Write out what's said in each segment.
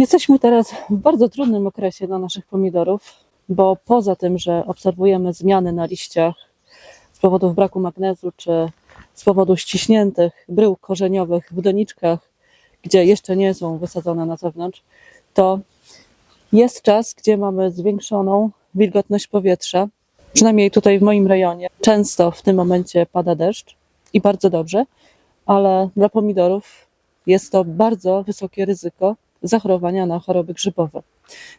Jesteśmy teraz w bardzo trudnym okresie dla naszych pomidorów, bo poza tym, że obserwujemy zmiany na liściach z powodów braku magnezu czy z powodu ściśniętych brył korzeniowych w doniczkach, gdzie jeszcze nie są wysadzone na zewnątrz, to jest czas, gdzie mamy zwiększoną wilgotność powietrza. Przynajmniej tutaj w moim rejonie często w tym momencie pada deszcz i bardzo dobrze, ale dla pomidorów jest to bardzo wysokie ryzyko zachorowania na choroby grzybowe.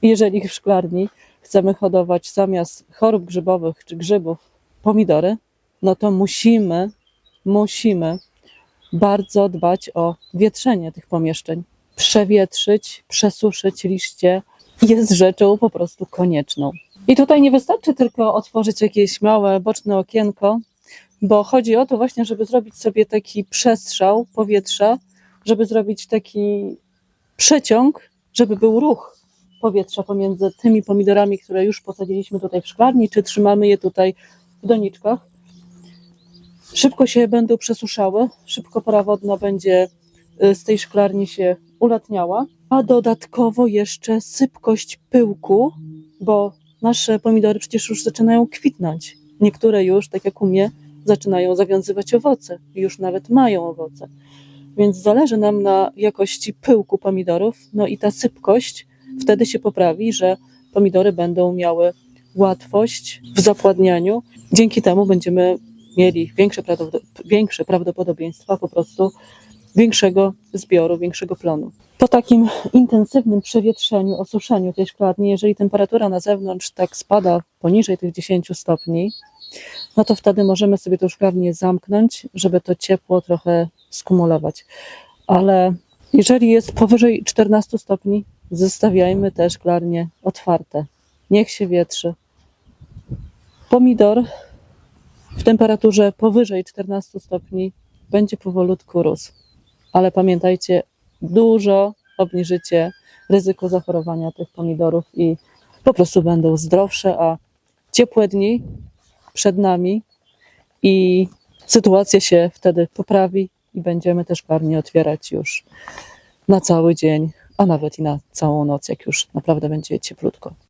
Jeżeli w szklarni chcemy hodować zamiast chorób grzybowych czy grzybów pomidory, no to musimy, musimy bardzo dbać o wietrzenie tych pomieszczeń. Przewietrzyć, przesuszyć liście jest rzeczą po prostu konieczną. I tutaj nie wystarczy tylko otworzyć jakieś małe boczne okienko, bo chodzi o to właśnie, żeby zrobić sobie taki przestrzał powietrza, żeby zrobić taki przeciąg, żeby był ruch powietrza pomiędzy tymi pomidorami, które już posadziliśmy tutaj w szklarni, czy trzymamy je tutaj w doniczkach. Szybko się będą przesuszały, szybko pora wodna będzie y, z tej szklarni się ulatniała, a dodatkowo jeszcze sypkość pyłku, bo nasze pomidory przecież już zaczynają kwitnąć. Niektóre już, tak jak u mnie, zaczynają zawiązywać owoce, już nawet mają owoce. Więc zależy nam na jakości pyłku pomidorów, no i ta sypkość wtedy się poprawi, że pomidory będą miały łatwość w zapładnianiu. Dzięki temu będziemy mieli większe, większe prawdopodobieństwa po prostu większego zbioru, większego plonu. Po takim intensywnym przewietrzeniu, osuszeniu tej szklarni, jeżeli temperatura na zewnątrz tak spada poniżej tych 10 stopni, no to wtedy możemy sobie tą szklarnię zamknąć, żeby to ciepło trochę skumulować. Ale jeżeli jest powyżej 14 stopni, zostawiajmy te szklarnie otwarte. Niech się wietrzy. Pomidor w temperaturze powyżej 14 stopni będzie powolutku rósł. Ale pamiętajcie, dużo obniżycie ryzyko zachorowania tych pomidorów i po prostu będą zdrowsze, a ciepłe dni przed nami i sytuacja się wtedy poprawi i będziemy też szklarnię otwierać już na cały dzień, a nawet i na całą noc, jak już naprawdę będzie cieplutko.